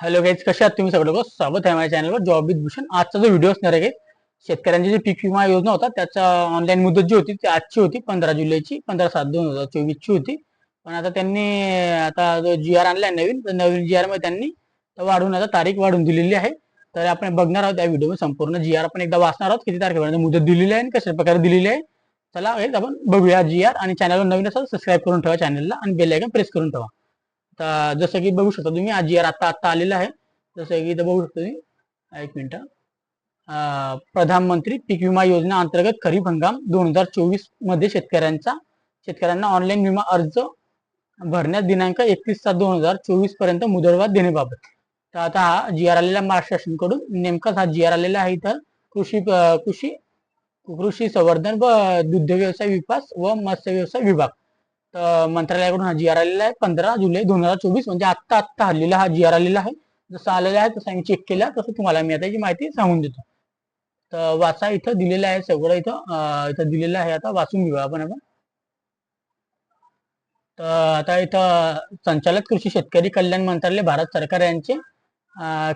Hello guys कसे आहात तुम्ही सगळं? लोक स्वागत आहे माझ्या चॅनलवर जॉब विथ भूषण आजचा जो व्हिडिओ असणार आहे शेतकऱ्यांची जी पीक विमा योजना होता त्याचा ऑनलाईन मुदत जी होती ती आजची होती पंधरा जुलैची पंधरा सात दोन हजार चोवीसची होती. पण आता त्यांनी आता जो जी आर आणलाय नवीन तर नवीन जी आरमध्ये त्यांनी वाढून वाढवून आता तारीख वाढवून दिलेली आहे. तर आपण बघणार आहोत त्या व्हिडिओमध्ये संपूर्ण जी आर आपण एकदा वाचणार आहोत किती तारखेपर्यंत मुदत दिलेली आहे आणि कशा प्रकारे दिलेली आहे. चला आपण बघूया जी आर आणि चॅनलवर नवीन असाल सबस्क्राईब करून ठेवा चॅनलला आणि बेल आयकन प्रेस करून ठेवा. तर जसं की बघू शकता तुम्ही आज जी आर आता आता आलेला आहे. जसं की इथं बघू शकतो तुम्ही. एक मिनिट. प्रधानमंत्री पीक विमा योजना अंतर्गत खरीप हंगाम दोन हजार चोवीसमध्ये शेतकऱ्यांचा शेतकऱ्यांना ऑनलाईन विमा अर्ज भरण्यास दिनांक एकतीस सात दोन हजार चोवीसपर्यंत मुदतवाद देण्याबाबत. तर आता हा जी आर आलेला महाराष्ट्र शासनकडून. नेमकाच हा जी आर आलेला आहे इथं. कृषी कृषी कृषी संवर्धन व दुग्ध व्यवसाय विकास व मत्स्य व्यवसाय विभाग. मंत्रालयाकडून हा जी आर आलेला आहे. पंधरा जुलै दोन हजार चोवीस म्हणजे आत्ता आत्ता हल्लेला हा जी आर आलेला आहे. जसं आलेलं आहे तसं मी चेक केला तसं तुम्हाला मी आता याची माहिती सांगून देतो. तर वाचा इथं दिलेलं आहे सगळं इथं इथं दिलेलं आहे आता वाचून घेऊया आपण आपण तर आता इथं संचालक कृषी शेतकरी कल्याण मंत्रालय भारत सरकार यांचे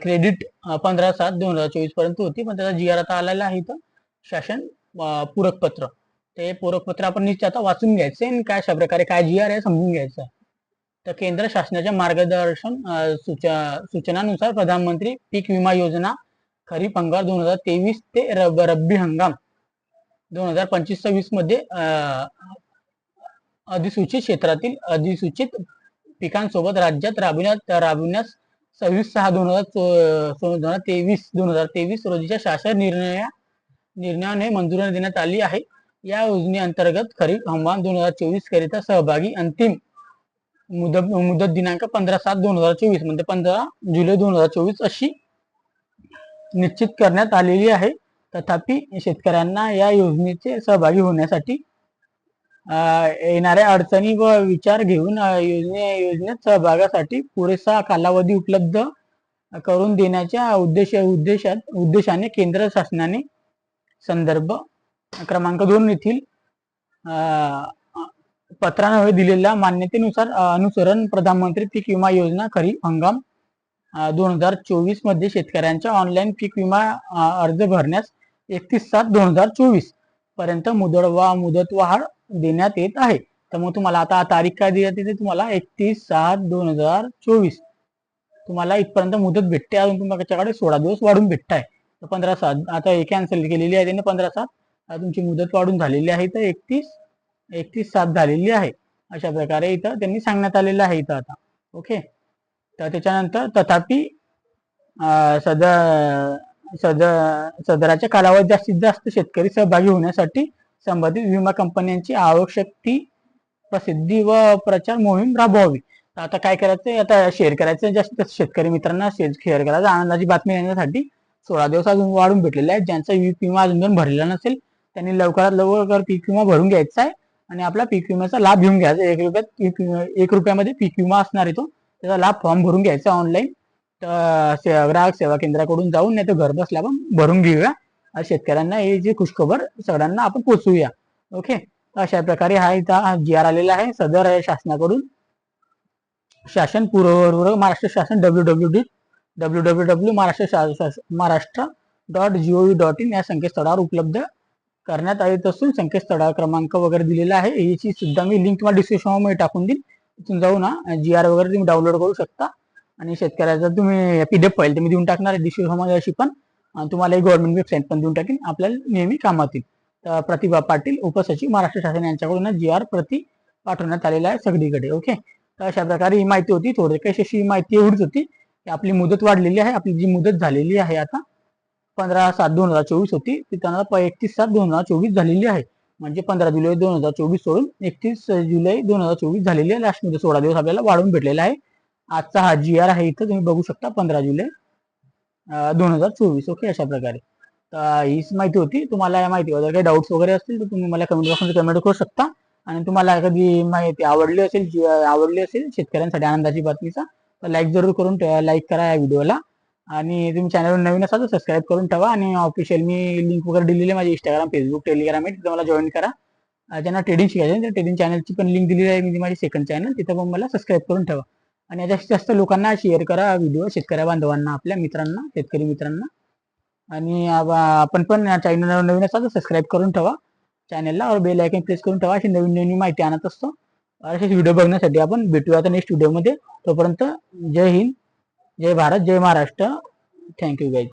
क्रेडिट पंधरा सात दोन हजार चोवीसपर्यंत होती. पण त्याचा जी आर आता आलेला आहे इथं. शासन पूरक पत्र ते पूरकपत्र आपण निश्चित आता वाचून घ्यायचे आणि काय अशा प्रकारे काय जी आर आहे समजून घ्यायचं. तर केंद्र शासनाच्या मार्गदर्शन सूचनानुसार प्रधानमंत्री पीक विमा योजना खरीप हंगाम दोन हजार तेवीस ते रब- रब्बी हंगाम दोन हजार पंचवीस सव्वीसमध्ये अं, अधिसूचित क्षेत्रातील अधिसूचित पिकांसोबत राज्यात राबविण्यात राबविण्यास सव्वीस सहा दोन हजार दोन हजार तेवीस दोन हजार तेवीस रोजीच्या शासन निर्णया निर्णयाने मंजुरी देण्यात आली आहे. या योजनेअंतर्गत खरीप हंगाम दोन हजार चोवीस करिता सहभागी अंतिम मुदत मुदत दिनांक पंधरा सात दोन हजार चोवीस म्हणजे पंधरा जुलै दोन हजार चोवीस अशी निश्चित करण्यात आलेली आहे. तथापि शेतकऱ्यांना या योजनेचे सहभागी होण्यासाठी येणाऱ्या अडचणी व विचार घेऊन योजने योजनेत सहभागासाठी पुरेसा कालावधी उपलब्ध करून देण्याच्या उद्देश उद्देशात उद्देशाने केंद्र शासनाने संदर्भ क्रमांक दोन येथील अं, पत्रान्वये दिलेल्या मान्यतेनुसार अनुसरण प्रधानमंत्री पीक विमा योजना खरीप हंगाम दोन हजार चोवीसमध्ये शेतकऱ्यांच्या ऑनलाईन पीक विमा अर्ज भरण्यास एकतीस सात दोन हजार चोवीसपर्यंत मुदतवा मुदतवाढ देण्यात येत आहे. तर मग तुम्हाला आता तारीख काय देण्यात येते तुम्हाला? एकतीस सात दोन हजार चोवीस. तुम्हाला इथपर्यंत मुदत भेटते अजून तुमच्याकडे सोळा दिवस वाढून भेटताय. आहे पंधरा सात आता हे कॅन्सल केलेली आहे त्यांनी पंधरा सात. तुमची मुदत वाढून झालेली आहे तर एकतीस एकतीस सात झालेली आहे. अशा प्रकारे इथं त्यांनी सांगण्यात आलेलं आहे इथं आता. ओके? तर त्याच्यानंतर तथापि सद सदर सदराच्या कालावधीत जास्तीत जास्त शेतकरी सहभागी होण्यासाठी संबंधित विमा कंपन्यांची आवश्यक ती प्रसिद्धी व प्रचार मोहीम राबवावी. आता काय करायचं आता शेअर करायचं जास्तीत जास्त शेतकरी मित्रांना शेअर करायचं. आनंदाची बातमी देण्यासाठी सोळा दिवस अजून वाढून भेटलेले आहेत. ज्यांचा विमा अजून पण भरलेला नसेल त्यांनी लवकरात लवकर पीक विमा भरून घ्यायचा आहे आणि आपला पीक विम्याचा लाभ घेऊन घ्यायचा एक रुपयात पीक एक रुपयामध्ये पीक विमा असणार आहे तो. त्याचा लाभ फॉर्म भरून घ्यायचा ऑनलाईन. तर ग्राहक सेवा केंद्राकडून जाऊन नाही तर घर बसल्या आपण भरून घेऊया. शेतकऱ्यांना हे जी खुशखबर सगळ्यांना आपण पोचवूया. ओके? अशा प्रकारे हा इथं जी आर आलेला आहे. सदर आहे शासनाकडून. शासन पूर्व महाराष्ट्र शासन W W D W W W Maharashtra Maharashtra dot G O V dot in या संकेतस्थळावर उपलब्ध करण्यात येत असून संकेतस्थळा क्रमांक वगैरे दिलेला आहे. याची सुद्धा मी लिंक तुम्हाला डिस्क्रिप्शनमध्ये टाकून देईन. तिथून जाऊ ना. जी आर वगैरे तुम्ही डाउनलोड करू शकता. आणि शेतकऱ्याचा तुम्ही पीडीएफ फाईल तुम्ही देऊन टाकणार आहे डिस्क्रिप्शन अशी पण. तुम्हाला एक गव्हर्नमेंट वेबसाईट पण देऊन टाकेन. आपल्याला नेहमी कामात येईल. तर प्रतिभा पाटील उपसचिव महाराष्ट्र शासन यांच्याकडून जी आर प्रति पाठवण्यात आलेला आहे सगळीकडे. ओके तर अशा प्रकारे ही माहिती होती. थोडी कशी अशी माहिती एवढीच होती की आपली मुदत वाढलेली आहे. आपली जी मुदत झालेली आहे आता पंधरा सात दोन हजार चोवीस होती ती त्यांना एकतीस सात दोन हजार चोवीस झालेली आहे. म्हणजे पंधरा जुलै दोन हजार चोवीस सोडून एकतीस जुलै दोन हजार चोवीस झालेली आहे. लास्टमध्ये सोळा दिवस आपल्याला वाढवून भेटलेला आहे. आजचा हा जी आर आहे इथं तुम्ही बघू शकता पंधरा जुलै दोन हजार चोवीस. ओके अशा प्रकारे. हीच माहिती होती. तुम्हाला या माहितीबद्दल काही डाऊट्स वगैरे असतील तर तुम्ही मला कमेंट बॉक्समध्ये कमेंट करू शकता. आणि तुम्हाला कधी माहिती आवडली असेल जी आवडली असेल शेतकऱ्यांसाठी आनंदाची बातमीचा तर लाईक जरूर करून लाईक करा या व्हिडिओला आणि तुम्ही चॅनलवर नवीन असाल तर सबस्क्राईब करून ठेवा आणि ऑफिशियल मी लिंक वगैरे दिलेली आहे माझी इंस्टाग्राम फेसबुक टेलिग्राम आहे तिथे मला जॉईन करा. ज्यांना ट्रेडिंग शिकायचं त्या ट्रेडिंग चॅनलची पण लिंक दिलेली आहे मी माझी सेकंड चॅनल तिथं पण मला सबस्क्राईब करून ठेवा. आणि जास्तीत जास्त लोकांना शेअर करा व्हिडिओ शेतकऱ्या बांधवांना आपल्या मित्रांना शेतकरी मित्रांना. आणि आपण पण या चॅनल नवीन असाल तर सबस्क्राईब करून ठेवा. चॅनलला और बेल आयकन प्रेस करून ठेवा अशी नवीन नवीन माहिती आणत असतो. असेच व्हिडिओ बघण्यासाठी आपण भेटूया आता नेक्स्ट व्हिडिओमध्ये तोपर्यंत जय हिंद. जय भारत जय महाराष्ट्र. Thank you guys